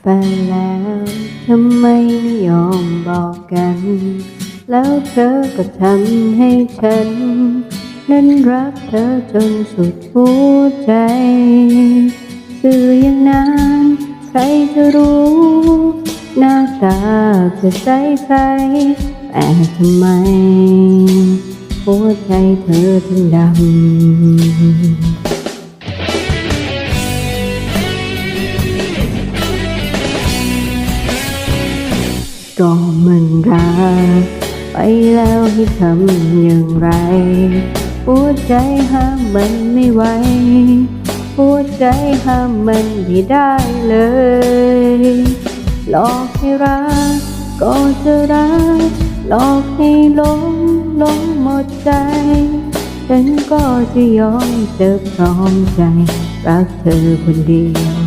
แฟนแล้วทำไมไม่ยอมบอกกัน แล้วเธอก็ทำให้ฉัน นั้นรักเธอจนสุดหัวใจ สื่ออย่างนั้นใครจะรู้ หน้าตาจะใสใสแต่ทำไม หัวใจเธอถึงดำ ก็มันรักไปแล้วให้ทำอย่างไรหัวใจห้ามมันไม่ไหวหัวใจห้ามมันไม่ได้เลยหลอกให้รักก็จะรักหลอกให้หลงหลงหมดใจฉันก็จะยอมเจอพร้อมใจ รักเธอคนเดียว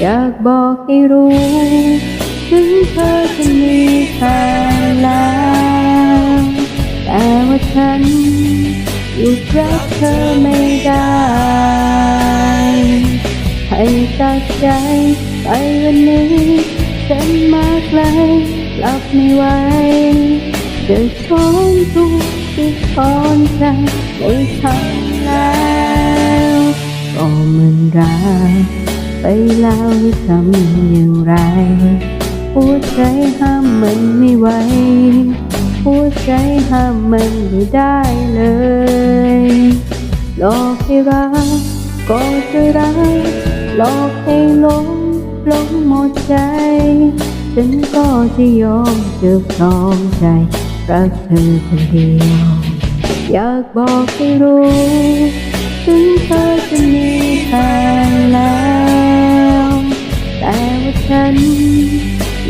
อยากบอกให้รู้ ถึงเธอจะมีแฟนแล้วแต่ว่าฉันหยุดรักเธอไม่ได้ ให้ตัดใจไปวันนี้ฉันมาไกลรับไม่ไหวจะถอนตัวจะถอนใจไม่ทำแล้วก็มันรักไปแล้วทำอย่างไร หัวใจห้ามมันไม่ไหวหัวใจห้ามมันไม่ได้เลยหลอกให้รักก็จะรักหลอกให้หลงหลงหมดใจฉันก็จะยอมเจ็บพร้อมใจรักเธอคนเดียว อยากบอกให้รู้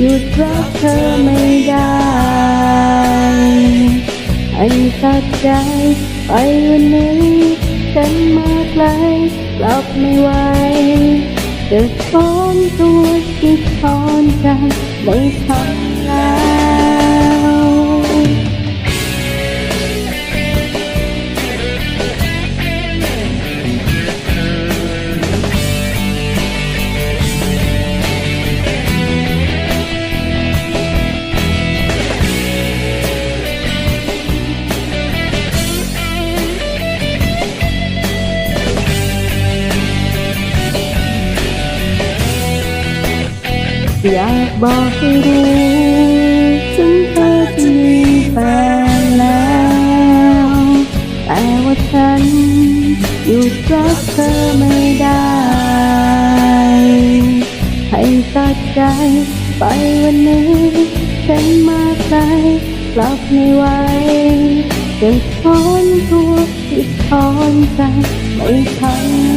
หยุดรักเธอไม่ได้ไอ้ตัดใจไปวันนี้ฉันมาไกลกลับไม่ไหวจะถอนตัวที่อนใจไม่ทำแล้ อยากบอกให้รู้ถึงเธอจะมีแฟนแล้ว แต่ว่าฉันหยุดรักเธอไม่ได้ ให้ตัดใจไปวันนี้ ฉันมาไกลกลับไม่ไหวจะถอนตัวที่ถอนใจไม่ทัน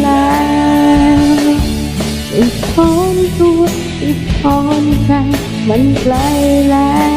แล้วอีกถอนตัวอีกถอนใจมันไกลแล้ว